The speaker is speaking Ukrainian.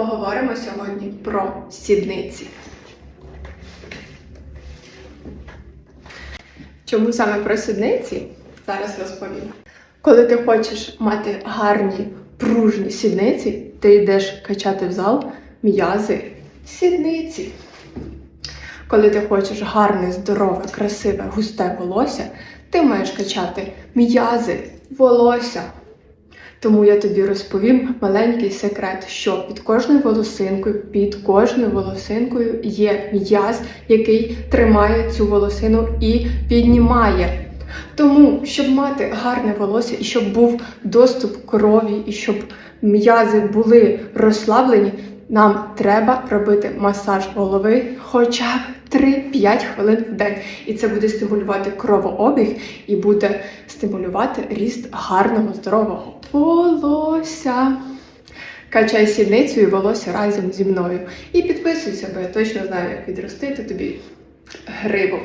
Поговоримо сьогодні про сідниці. Чому саме про сідниці? Зараз розповім. Коли ти хочеш мати гарні пружні сідниці, ти йдеш качати в зал м'язи сідниці. Коли ти хочеш гарне, здорове, красиве, густе волосся, ти маєш качати м'язи волосся. Тому я тобі розповім маленький секрет, що під кожною волосинкою, під кожною волосинкою є м'яз, який тримає цю волосину і піднімає. Тому, щоб мати гарне волосся і щоб був доступ крові, і щоб м'язи були розслаблені, нам треба робити масаж голови хоча б 3-5 хвилин в день. І це буде стимулювати кровообіг і буде стимулювати ріст гарного здорового волосся. Качай сідницю і волосся разом зі мною. І підписуйся, бо я точно знаю, як відростити тобі гриву.